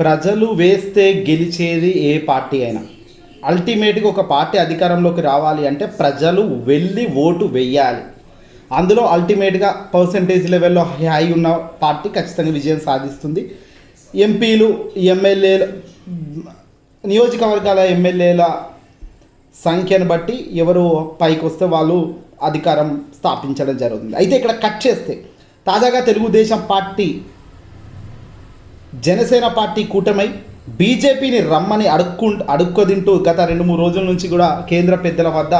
ప్రజలు వేస్తే గెలిచేది ఏ పార్టీ అయినా. అల్టిమేట్గా ఒక పార్టీ అధికారంలోకి రావాలి అంటే ప్రజలు వెళ్ళి ఓటు వెయ్యాలి అందులో అల్టిమేట్గా పర్సంటేజ్ లెవెల్లో హై ఉన్న పార్టీ ఖచ్చితంగా విజయం సాధిస్తుంది. ఎంపీలు ఎమ్మెల్యేల నియోజకవర్గాల ఎమ్మెల్యేల సంఖ్యను బట్టి ఎవరు పైకి వస్తే వాళ్ళు అధికారం స్థాపించడం జరుగుతుంది. అయితే ఇక్కడ కట్ చేస్తే తాజాగా తెలుగుదేశం పార్టీ జనసేన పార్టీ కూటమై బీజేపీని రమ్మని అడుక్కు అడుక్కొదింటూ గత రెండు మూడు రోజుల నుంచి కూడా కేంద్ర పెద్దల వద్ద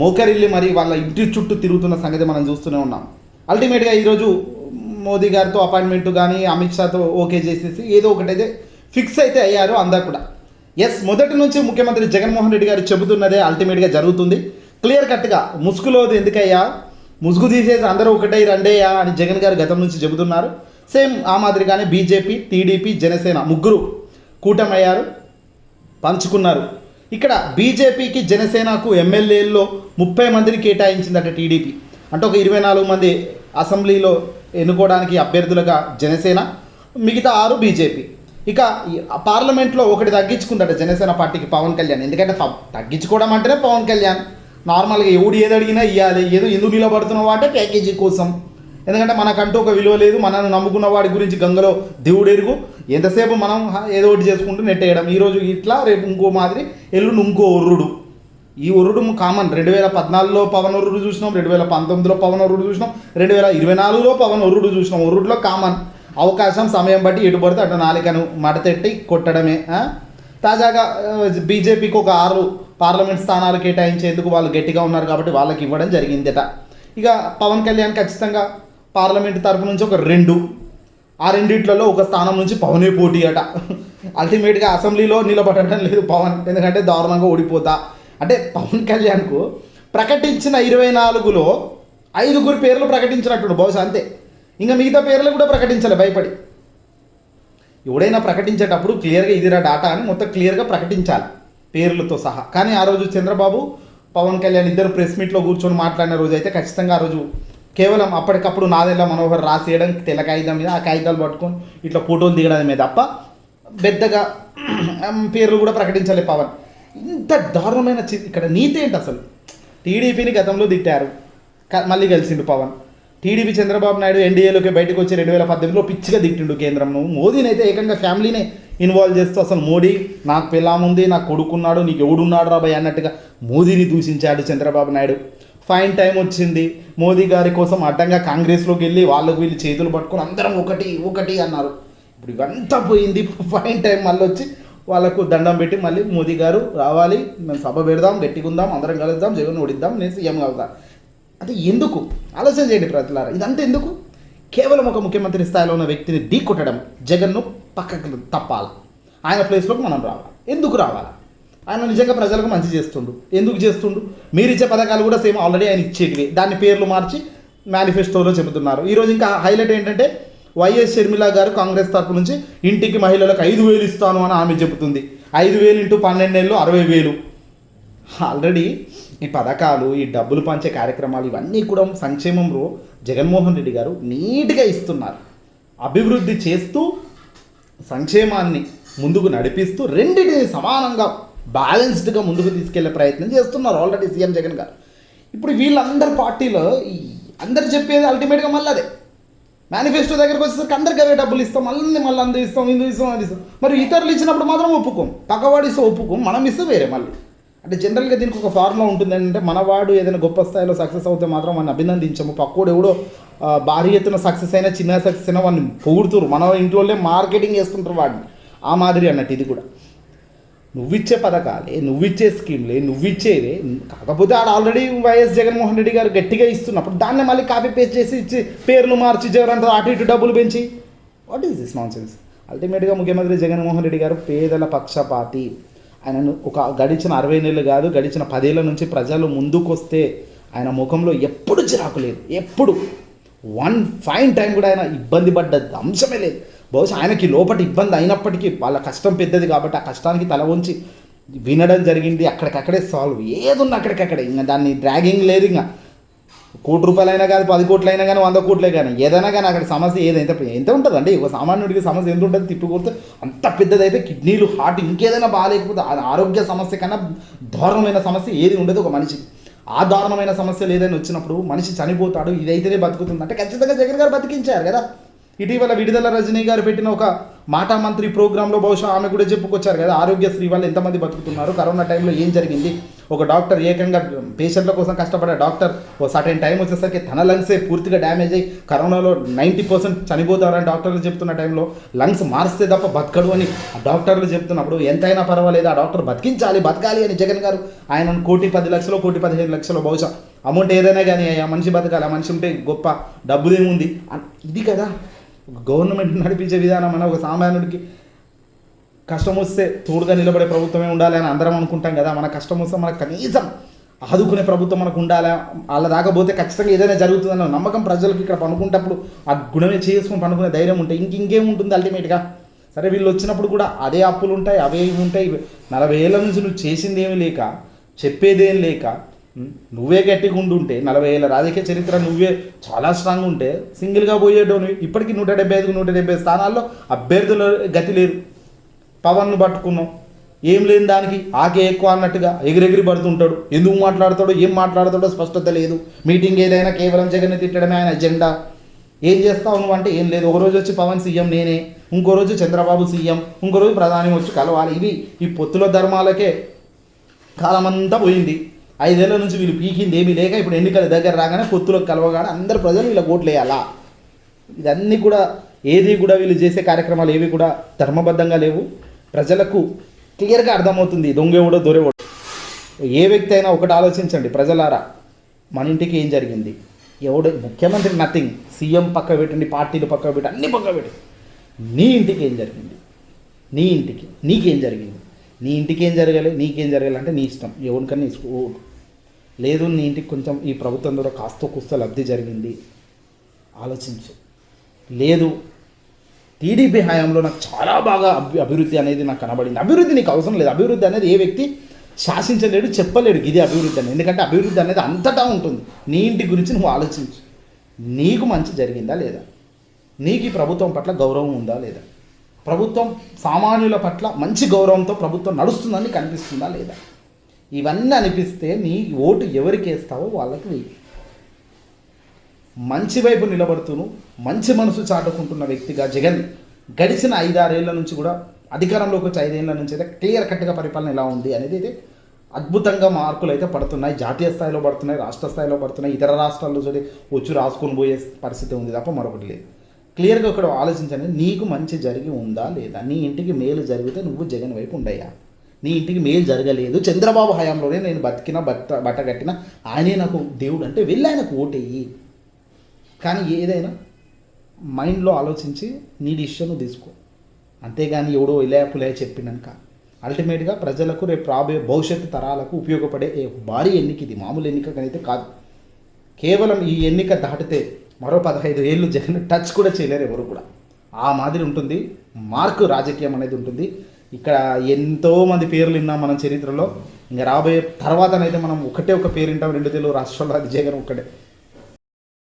మోకరిల్లి మరి వాళ్ళ ఇంటి చుట్టూ తిరుగుతున్న సంగతి మనం చూస్తూనే ఉన్నాం. అల్టిమేట్గా ఈరోజు మోదీ గారితో అపాయింట్మెంట్ కానీ అమిత్ షాతో ఓకే చేసేసి ఏదో ఒకటైతే ఫిక్స్ అయితే అయ్యారు అందరు కూడా. ఎస్ మొదటి నుంచి ముఖ్యమంత్రి జగన్మోహన్ రెడ్డి గారు చెబుతున్నదే అల్టిమేట్గా జరుగుతుంది. క్లియర్ కట్గా ముసుగులోది ఎందుకయ్యా? ముసుగు తీసేసి అందరూ ఒకటే రండేయా అని జగన్ గారు గతం నుంచి చెబుతున్నారు. సేమ్ ఆ మాదిరిగానే బీజేపీ టీడీపీ జనసేన ముగ్గురు కూటమయ్యారు పంచుకున్నారు. ఇక్కడ బీజేపీకి జనసేనకు ఎమ్మెల్యేల్లో ముప్పై మందిని కేటాయించిందట టీడీపీ. అంటే ఒక ఇరవై నాలుగు మంది అసెంబ్లీలో ఎన్నుకోవడానికి అభ్యర్థులుగా జనసేన మిగతా ఆరు బీజేపీ. ఇక పార్లమెంట్లో ఒకటి తగ్గించుకుందట జనసేన పార్టీకి పవన్ కళ్యాణ్. ఎందుకంటే తగ్గించుకోవడం అంటేనే పవన్ కళ్యాణ్. నార్మల్గా ఎవడు ఏది అడిగినా ఇవ్వాలి ఏదో ఎందుకు నిలబడుతున్నావు అంటే ప్యాకేజీ కోసం. ఎందుకంటే మనకంటూ ఒక విలువ లేదు మనల్ని నమ్ముకున్న వాడి గురించి గంగలో దేవుడు ఎరుగు. ఎంతసేపు మనం ఏదో ఒకటి చేసుకుంటూ నెట్టేయడం. ఈరోజు ఇట్లా రేపు ఇంకో మాదిరి ఎల్లుండి ఇంకో ఒర్రుడు. ఈ ఒర్రుడు కామన్. రెండు వేల పద్నాలుగులో పవన్ ఒర్రుడు చూసినాం రెండు వేల పంతొమ్మిదిలో పవన్ ఒర్రుడు చూసినాం రెండు వేల ఇరవై నాలుగులో పవన్ ఒర్రుడు చూసినాం. ఒర్రుడులో కామన్. అవకాశం సమయం బట్టి ఎటు పడితే అటు నాలికను మడతెట్టి కొట్టడమే తాజాగా బీజేపీకి ఒక ఆరు పార్లమెంట్ స్థానాలు కేటాయించేందుకు వాళ్ళు గట్టిగా ఉన్నారు కాబట్టి వాళ్ళకి ఇవ్వడం జరిగిందట. ఇక పవన్ కళ్యాణ్ ఖచ్చితంగా పార్లమెంట్ తరపు నుంచి ఒక రెండు ఆ రెండిట్లలో ఒక స్థానం నుంచి పవనే పోటీ అట. అల్టిమేట్గా అసెంబ్లీలో నిలబడటం లేదు పవన్ ఎందుకంటే దారుణంగా ఓడిపోతా. అంటే పవన్ కళ్యాణ్కు ప్రకటించిన ఇరవై నాలుగులో ఐదుగురు పేర్లు ప్రకటించినట్టు బహుశా అంతే. ఇంకా మిగతా పేర్లు కూడా ప్రకటించాలి భయపడి. ఎవడైనా ప్రకటించేటప్పుడు క్లియర్గా ఇదిరా డాటా అని మొత్తం క్లియర్గా ప్రకటించాలి పేర్లతో సహా. కానీ ఆ రోజు చంద్రబాబు పవన్ కళ్యాణ్ ఇద్దరు ప్రెస్ మీట్లో కూర్చొని మాట్లాడిన రోజు అయితే ఖచ్చితంగా ఆ రోజు కేవలం అప్పటికప్పుడు నాదెల్ల మనోహర్ రాసేయడం తెల్ల కాగితం మీద ఆ కాగితాలు పట్టుకొని ఇట్లా ఫోటోలు దిగడం మీద తప్ప పెద్దగా పేర్లు కూడా ప్రకటించాలి పవన్. ఇంత దారుణమైన చి- ఇక్కడ నీతి ఏంటి అసలు? టీడీపీని గతంలో తిట్టారు. క- మళ్ళీ కలిసిండు పవన్. టీడీపీ చంద్రబాబు నాయుడు ఎన్డీఏలోకి బయటకు వచ్చి రెండు వేల పద్దెనిమిదిలో పిచ్చిగా తిట్టిండు కేంద్రంను. మోదీని అయితే ఏకంగా ఫ్యామిలీనే ఇన్వాల్వ్ చేస్తూ అసలు మోడీ నాకు పిల్లాముంది నాకు కొడుకున్నాడు నీకు ఎవడున్నాడు రాబాయ్ అన్నట్టుగా మోదీని దూషించాడు చంద్రబాబు నాయుడు. ఫైన్ టైం వచ్చింది. మోదీ గారి కోసం అడ్డంగా కాంగ్రెస్లోకి వెళ్ళి వాళ్ళకు వీళ్ళు చేతులు పట్టుకొని అందరం ఒకటి ఒకటి అన్నారు. ఇప్పుడు ఇవంతా పోయింది. ఫైన్ టైం మళ్ళీ వచ్చి వాళ్ళకు దండం పెట్టి మళ్ళీ మోదీ గారు రావాలి. మేము సభ పెడదాం గట్టిగా అందరం కలుద్దాం జగన్ ఓడిద్దాం నేను సీఎం అవుతా. అంటే ఎందుకు? ఆలోచన చేయండి ప్రజలారా. ఇదంతా ఎందుకు? కేవలం ఒక ముఖ్యమంత్రి స్థాయిలో ఉన్న వ్యక్తిని ఢీ కొట్టడం జగన్ను పక్కకు తప్పాలి. ఆయన ప్లేస్లోకి మనం రావాలి. ఎందుకు రావాలి? ఆయన నిజంగా ప్రజలకు మంచి చేస్తుండు. ఎందుకు చేస్తుండు? మీరు ఇచ్చే పథకాలు కూడా సేమ్ ఆల్రెడీ ఆయన ఇచ్చేటివి. దాన్ని పేర్లు మార్చి మేనిఫెస్టోలో చెబుతున్నారు. ఈరోజు ఇంకా హైలైట్ ఏంటంటే వైఎస్ షర్మిల గారు కాంగ్రెస్ తరపు నుంచి ఇంటికి మహిళలకు ఐదు వేలు ఇస్తాను అని ఆమె చెబుతుంది. ఐదు వేలు ఇంటూ పన్నెండు నెలలు అరవై వేలు. ఆల్రెడీ ఈ పథకాలు ఈ డబ్బులు పంచే కార్యక్రమాలు ఇవన్నీ కూడా సంక్షేమంలో జగన్మోహన్ రెడ్డి గారు నీట్గా ఇస్తున్నారు. అభివృద్ధి చేస్తూ సంక్షేమాన్ని ముందుకు నడిపిస్తూ రెండింటిని సమానంగా బ్యాలెన్స్డ్గా ముందుకు తీసుకెళ్ళే ప్రయత్నం చేస్తున్నారు ఆల్రెడీ సీఎం జగన్ గారు. ఇప్పుడు వీళ్ళందరి పార్టీలో అందరు చెప్పేది అల్టిమేట్గా మళ్ళీ అదే. మేనిఫెస్టో దగ్గరకు వచ్చేసరికి అందరికి అవే డబ్బులు ఇస్తాం మళ్ళీ మళ్ళీ అందు ఇస్తాం ఇందు ఇస్తాం అది ఇస్తాం. మరి ఇతరులు ఇచ్చినప్పుడు మాత్రం ఒప్పుకోం. పక్కవాడు ఇస్తే ఒప్పుకోం మనం ఇస్తే వేరే మళ్ళీ. అంటే జనరల్గా దీనికి ఒక ఫార్ములా ఉంటుంది అంటే మనవాడు ఏదైనా గొప్ప స్థాయిలో సక్సెస్ అవుతే మాత్రం మనం అభినందించము. పక్కోడు ఎవడో భారీ ఎత్తున సక్సెస్ అయినా చిన్న సక్సెస్ అయినా వాడిని పొగుడుతురు. మన ఇంట్లోనే మార్కెటింగ్ చేసుకుంటారు వాడిని. ఆ మాదిరి అన్నట్టు ఇది కూడా. నువ్విచ్చే పథకాలే నువ్విచ్చే స్కీమ్లే నువ్విచ్చేవే. కాకపోతే ఆడ ఆల్రెడీ వైఎస్ జగన్మోహన్ రెడ్డి గారు గట్టిగా ఇస్తున్నప్పుడు దాన్ని మళ్ళీ కాపీ పేస్ట్ చేసి ఇచ్చి పేర్లు మార్చి జగన్ అటు ఇటు డబ్బులు పెంచి. What is this nonsense అల్టిమేట్గా ముఖ్యమంత్రి జగన్మోహన్ రెడ్డి గారు పేదల పక్షపాతి. ఆయనను ఒక గడిచిన అరవై నెలలు కాదు గడిచిన పదేళ్ళ నుంచి ప్రజలు ముందుకొస్తే ఆయన ముఖంలో ఎప్పుడు చిరాకు లేదు. ఎప్పుడు. వన్ ఫైన్ టైం కూడా ఆయన ఇబ్బంది పడ్డ అంశమే లేదు. బహుశా ఆయనకి లోపల ఇబ్బంది అయినప్పటికీ వాళ్ళ కష్టం పెద్దది కాబట్టి ఆ కష్టానికి తల ఉంచి వినడం జరిగింది. అక్కడికక్కడే సాల్వ్ ఏదున్నా అక్కడికక్కడే. ఇంకా దాన్ని డ్రాగింగ్ లేదు ఇంకా. కోటి రూపాయలైనా కానీ పది కోట్లైనా కానీ వంద కోట్లే కానీ. ఏదైనా కానీ అక్కడ సమస్య ఏదైతే ఎంత ఉంటుందండి? ఒక సామాన్యుడికి సమస్య ఎంత ఉంటుంది? తిప్పి కొడితే అంత పెద్దదైతే కిడ్నీలు హార్ట్ ఇంకేదైనా బాగాలేకపోతే ఆరోగ్య సమస్య కన్నా దారుణమైన సమస్య ఏది ఉండదు ఒక మనిషికి. ఆ దారుణమైన సమస్యలు ఏదైనా వచ్చినప్పుడు మనిషి చనిపోతాడు ఇదైతేనే బతుకుతుంది. అంటే ఖచ్చితంగా జగన్ గారు బతికించారు కదా. ఇటీవల విడుదల రజనీ గారు పెట్టిన ఒక మాటా మంత్రి ప్రోగ్రాంలో బహుశా ఆమె కూడా చెప్పుకొచ్చారు కదా ఆరోగ్యశ్రీ వల్ల ఎంతమంది బతుకుతున్నారు కరోనా టైంలో ఏం జరిగింది? ఒక డాక్టర్ ఏకంగా పేషెంట్ల కోసం కష్టపడే డాక్టర్ ఓ సర్టెన్ టైం వచ్చేసరికి తన లంగ్సే పూర్తిగా డ్యామేజ్ అయ్యి కరోనాలో నైంటీ పర్సెంట్ చనిపోతారని డాక్టర్లు చెప్తున్న టైంలో లంగ్స్ మారిస్తే తప్ప బతకడు అని డాక్టర్లు చెప్తున్నప్పుడు ఎంతైనా పర్వాలేదు ఆ డాక్టర్ బతికించాలి బతకాలి అని జగన్ గారు ఆయన కోటి పది లక్షలు కోటి పదిహేను లక్షలు బహుశా అమౌంట్ ఏదైనా కానీ ఆ మనిషి బతకాలి ఆ మనిషి ఉంటే గొప్ప డబ్బుదేముంది ఇది కదా. గవర్నమెంట్ నడిపించే విధానం అన్న ఒక సామాన్యుడికి కష్టం వస్తే తోడుగా నిలబడే ప్రభుత్వమే ఉండాలి అని అందరం అనుకుంటాం కదా. మన కష్టం వస్తే మనకు కనీసం ఆదుకునే ప్రభుత్వం మనకు ఉండాలి. వాళ్ళ దాకపోతే ఖచ్చితంగా ఏదైనా జరుగుతుందన్న నమ్మకం ప్రజలకు ఇక్కడ పనుకుంటప్పుడు ఆ గుణమే చేసుకుని పనుకునే ధైర్యం ఉంటే ఇంక ఇంకేం ఉంటుంది అల్టిమేట్గా? సరే వీళ్ళు వచ్చినప్పుడు కూడా అదే అప్పులు ఉంటాయి అవే ఇవి ఉంటాయి. నలభై ఏళ్ళ నుంచి నువ్వు చేసిందేమీ లేక చెప్పేదేం లేక నువ్వే గట్టిగా ఉండుంటే నలభై ఏళ్ళ రాజకీయ చరిత్ర నువ్వే చాలా స్ట్రాంగ్ ఉంటే సింగిల్గా పోయేటోని ఇప్పటికీ నూట డెబ్బై ఐదుకు నూట డెబ్బై స్థానాల్లో అభ్యర్థుల గతి లేదు. పవన్ను పట్టుకున్నాం. ఏం లేని దానికి ఆకే ఎక్కువ అన్నట్టుగా ఎగిరెగిరి పడుతుంటాడు. ఎందుకు మాట్లాడతాడో ఏం మాట్లాడతాడో స్పష్టత లేదు. మీటింగ్ ఏదైనా కేవలం జగన్ తిట్టడమే ఆయన ఎజెండా ఏం చేస్తావు నువ్వు అంటే ఏం లేదు. ఒక రోజు వచ్చి పవన్ సీఎం నేనే ఇంకో రోజు చంద్రబాబు సీఎం ఇంకో రోజు ప్రధాని వచ్చి కలవాలి. ఇవి ఈ పొత్తుల ధర్మాలకే కాలమంతా పోయింది. ఐదేళ్ళ నుంచి వీళ్ళు పీకింది ఏమీ లేక ఇప్పుడు ఎన్నికల దగ్గర రాగానే పొత్తులకు కలవగానే అందరు ప్రజలు వీళ్ళ ఓట్లు వేయాలా? ఇదన్నీ కూడా ఏది కూడా వీళ్ళు చేసే కార్యక్రమాలు ఏవి కూడా ధర్మబద్ధంగా లేవు. ప్రజలకు క్లియర్గా అర్థమవుతుంది దొంగేవుడో దొరేవుడో ఏ వ్యక్తి అయినా ఒకటి ఆలోచించండి ప్రజలారా. మన ఇంటికి ఏం జరిగింది? ఎవడు ముఖ్యమంత్రి నథింగ్ సీఎం పక్క పెట్టండి పార్టీలు పక్క పెట్టి అన్ని పక్క పెట్టి నీ ఇంటికి ఏం జరిగింది? నీ ఇంటికి నీకేం జరిగింది? నీ ఇంటికి ఏం జరగాలి నీకేం జరగాలి అంటే నీ ఇష్టం. ఎవరికన్నా ఇసుకో లేదు నీ ఇంటికి కొంచెం ఈ ప్రభుత్వం ద్వారా కాస్త కూస్త లబ్ధి జరిగింది. ఆలోచించు. లేదు టీడీపీ హయాంలో నాకు చాలా బాగా అభి అభివృద్ధి అనేది నాకు కనబడింది. అభివృద్ధి నీకు అవసరం లేదు. అభివృద్ధి అనేది ఏ వ్యక్తి శాసించలేడు చెప్పలేడు ఇది అభివృద్ధి అనేది. ఎందుకంటే అభివృద్ధి అనేది అంతటా ఉంటుంది. నీ ఇంటి గురించి నువ్వు ఆలోచించు. నీకు మంచి జరిగిందా లేదా? నీకు ఈ ప్రభుత్వం పట్ల గౌరవం ఉందా లేదా? ప్రభుత్వం సామాన్యుల పట్ల మంచి గౌరవంతో ప్రభుత్వం నడుస్తుందని కనిపిస్తుందా లేదా? ఇవన్నీ అనిపిస్తే నీ ఓటు ఎవరికి వేస్తావో వాళ్ళకి వెయ్యి మంచి వైపు నిలబడుతూను మంచి మనసు చాటుకుంటున్న వ్యక్తిగా జగన్ గడిచిన ఐదారేళ్ళ నుంచి కూడా అధికారంలోకి వచ్చి ఐదేళ్ళ నుంచి అయితే క్లియర్ కట్గా పరిపాలన ఎలా ఉంది అనేది అయితే అద్భుతంగా మార్కులు అయితే పడుతున్నాయి. జాతీయ స్థాయిలో పడుతున్నాయి రాష్ట్ర స్థాయిలో పడుతున్నాయి. ఇతర రాష్ట్రాల్లో చూసి వచ్చి రాసుకొని పోయే పరిస్థితి ఉంది తప్ప మరొకటి లేదు. క్లియర్గా ఇక్కడ ఆలోచించండి. నీకు మంచి జరిగి ఉందా లేదా? నీ ఇంటికి మేలు జరిగితే నువ్వు జగన్ వైపు ఉండయ్యా. నీ ఇంటికి మేలు జరగలేదు. చంద్రబాబు హయాంలోనే నేను బతికిన బట్ట బట్ట కట్టిన ఆయనే నాకు దేవుడు అంటే వెళ్ళి ఆయనకు ఓటేయి. కానీ ఏదైనా మైండ్లో ఆలోచించి నీ డిసిషన్ తీసుకో. అంతేగాని ఎవడో ఇలా పులే చెప్పినాక. అల్టిమేట్గా ప్రజలకు రేపు రాబోయే భవిష్యత్తు తరాలకు ఉపయోగపడే భారీ ఎన్నిక ఇది? మామూలు ఎన్నిక అయితే కాదు. కేవలం ఈ ఎన్నిక దాటితే మరో పదహైదు ఏళ్ళు జగన్ టచ్ కూడా చేయలేరు ఎవరు కూడా. ఆ మాదిరి ఉంటుంది. మార్కు రాజకీయం అనేది ఉంటుంది. ఇక్కడ ఎంతోమంది పేర్లు విన్నాం మనం చరిత్రలో. ఇంకా రాబోయే తర్వాతనైతే మనం ఒకటే ఒక పేరు వింటాం. రెండు తెలుగు రాష్ట్రాల్లో అది జగన్ ఒక్కటే.